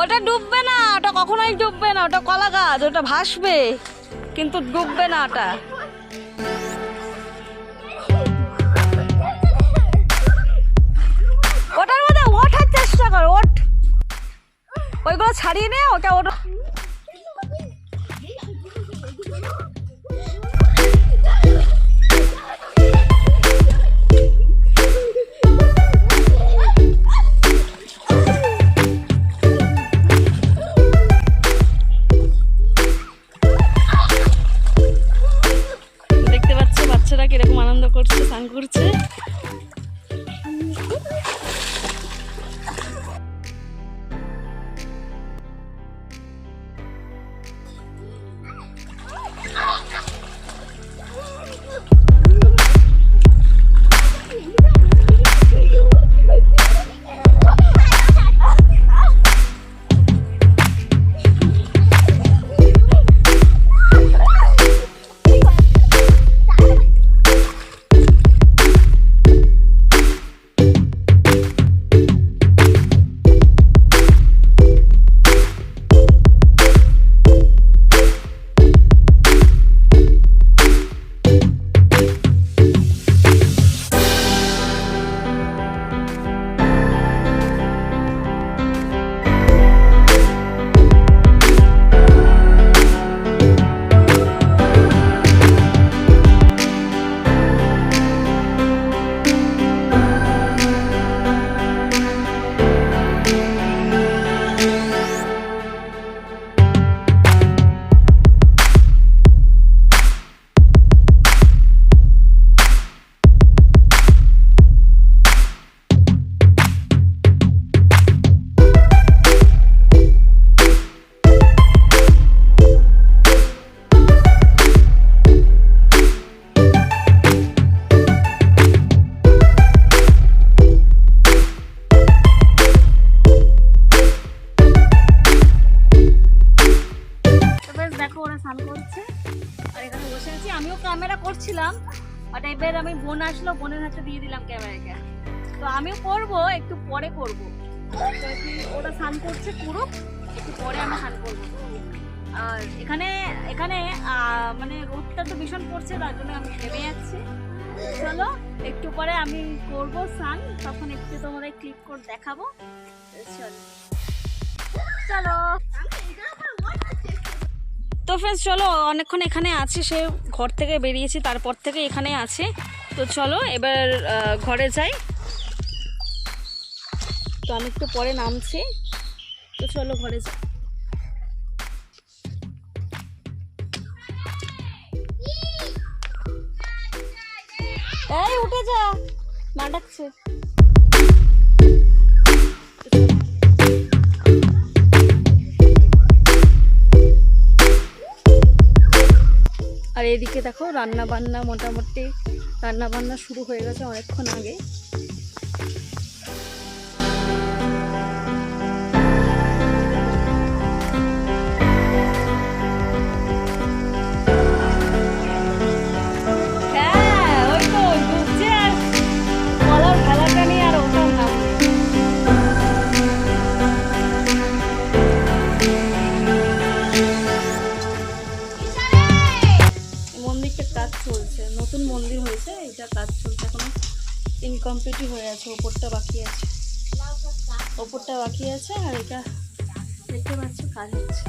ওটা ডুববে না, ওটা কখনোই ডুববে না, ওটা কলা গাছ, ওটা ভাসবে, কিন্তু ডুববে না ওটা। ওটার মধ্যে ওঠার চেষ্টা কর, ওঠ। ওইগুলো ছাড়িয়ে নে ওটা ওটা কীরকম আনন্দ করছে স্নান করছে। এবার আমি বোন আসলো, বোনের হাতে দিয়ে দিলাম ক্যামেরাটা তো আমিও করব একটু পরে করব ওরা স্নান করছে পুরো? একটু পরে আমি স্নান করব। আর এখানে এখানে মানে রোদটা তো ভীষণ পড়ছে, তার জন্য আমি ঘেমে যাচ্ছি। চলো, একটু পরে আমি করব স্নান, তখন একটু তোমাদের ক্লিক করে দেখাবো। চলো। ফ্রেন্ডস, চলো, অনেকক্ষণ এখানে আছি, সে ঘর থেকে বেরিয়েছি, তারপর থেকে এখানে আছে। তো চলো, এবার ঘরে যাই। তো আমি একটু পরে নামছি। তো চলো, ঘরে যাই। এই, উঠে যা। মা ডাকছে আর এদিকে দেখো রান্না বান্না মোটামুটি রান্না বান্না শুরু হয়ে গেছে অনেকক্ষণ আগে। ইনকমপ্লিটই হয়ে আছে ওপরটা বাকি আছে। ওপরটা বাকি আছে আর এটা দেখতে পাচ্ছ কাজ হচ্ছে।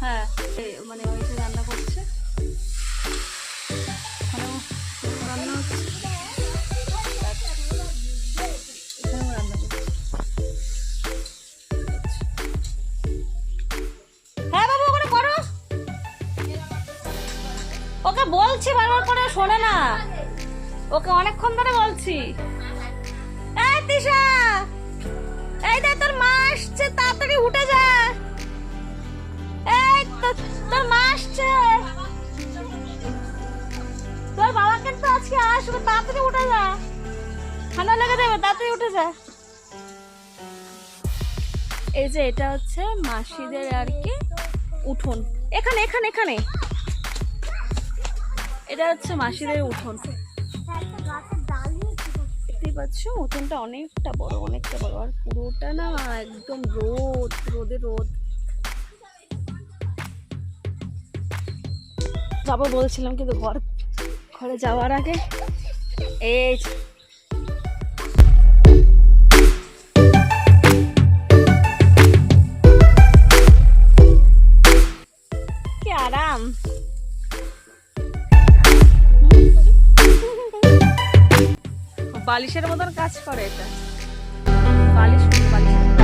হ্যাঁ এ- মানে ওইটা রান্না শোনে না। ওকে অনেকক্ষণ ধরে বলছি। এই তিশা, এই দেখ, তোর মা আসছে, তাড়াতাড়ি উঠে যা। এই তোর মা আসছে। তোর বাবা কিন্তু আজকে আসবে, তাড়াতাড়ি উঠে যা। ঠান্ডা লেগে যাবে, তাড়াতাড়ি উঠে যা। এই যে, এটা হচ্ছে মাসিদের আর কি উঠোন। এখানে এখানে এখানে। এটা হচ্ছে মাসিদের উঠোন। দেখতেই পাচ্ছ, উঠোনটা অনেকটা বড় অনেকটা বড়, আর পুরোটা না একদম রোদ, রোদে রোদ। যাব বলছিলাম, কিন্তু ঘর, ঘরে যাওয়ার আগে এই বালিশের মতন কাজ করে এটা। বালিশ বালিশের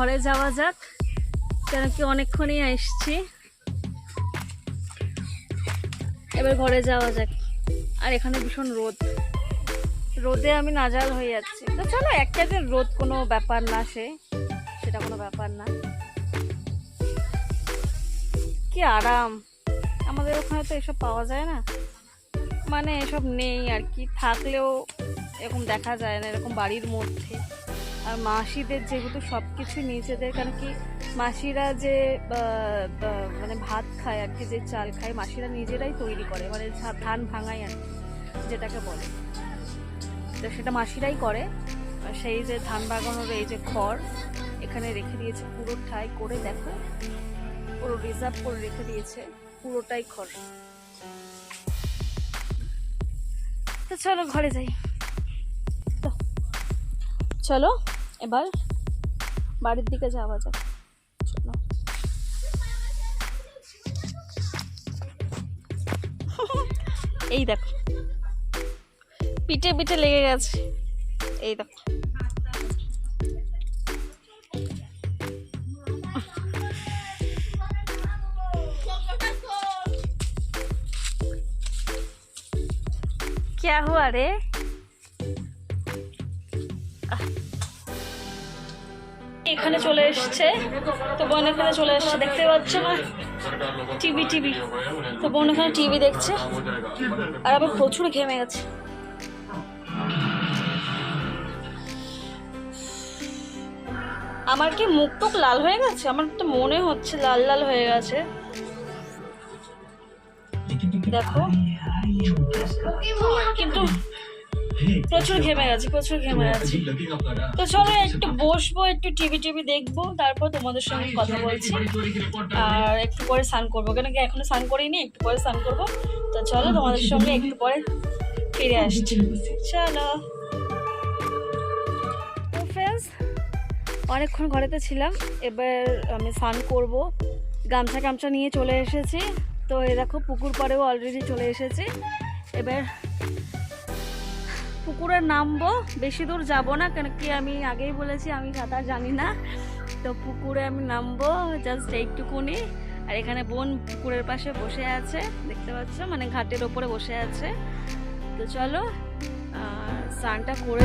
ঘরে যাওয়া যাক। কেন কি অনেকক্ষণই এসছি এবার ঘরে যাওয়া যাক। আর এখানে ভীষণ রোদ। রোদে আমি নাজাল হয়ে যাচ্ছি। তো চলো একটা দিন রোদ কোনো ব্যাপার না সে। সেটা কোনো ব্যাপার না। কি আরাম। আমাদের ওখানে তো এসব পাওয়া যায় না। মানে এসব নেই আর কি। থাকলেও এরকম দেখা যায় না, এরকম বাড়ির মধ্যে। মাসিদের যেহেতু সব কিছু নিজেদের, কারণ কি মাসিরা যে মানে ভাত খায় আর কি, যে চাল খায়, মাসিরা নিজেরাই তৈরি করে মানে ধান ভাঙায় আর যেটাকে বলে। তো সেটা মাসিরাই করে। সেই যে ধান বাগানোর এই যে খড়, এখানে রেখে দিয়েছে পুরো ঠাই করে, দেখো। পুরো রিজার্ভ করে রেখে দিয়েছে, পুরোটাই খড়। তো চলো ঘরে যাই। চলো এবার বাড়ির দিকে যাওয়া যাক চলো এই দেখো পিঠে পিঠে লেগে গেছে এই দেখো क्या हुआ रे এখানে চলে এসছে, তো বোন এখানে চলে এসছে, দেখতে পাচ্ছ না টিভি টিভি তো বোন এখানে টিভি দেখছে, আর আবার প্রচুর ঘেমে গেছে। আমার কি মুখ টুক লাল হয়ে গেছে? আমার তো মনে হচ্ছে লাল লাল হয়ে গেছে। দেখো। কিন্তু প্রচুর ঘেমে গেছে প্রচুর ঘেমে গেছে। তো চলো একটু বসবো একটু টিভি টিভি দেখব তারপর তোমাদের সঙ্গে কথা বলছি। আর একটু পরে স্নান করব কেন কি এখনও স্নান করিনি? একটু পরে স্নান করব। তো চলো তোমাদের সঙ্গে একটু পরে ফিরে আসছি। চলো। ফ্রেন্ডস অনেকক্ষণ ঘরেতে ছিলাম এবার আমি স্নান করব। গামছা গামছা নিয়ে চলে এসেছি। তো এই দেখো পুকুর পাড়েও অলরেডি চলে এসেছি। এবার পুকুরে নামবো, বেশি দূর যাব না, কেন কি আমি আগেই বলেছি, আমি সাঁতার জানি না। তো পুকুরে আমি নামবো জাস্ট এইটুকুনি। আর এখানে বোন পুকুরের পাশে বসে আছে, দেখতে পাচ্ছ? মানে ঘাটের ওপরে বসে আছে। তো চলো স্নানটা করে।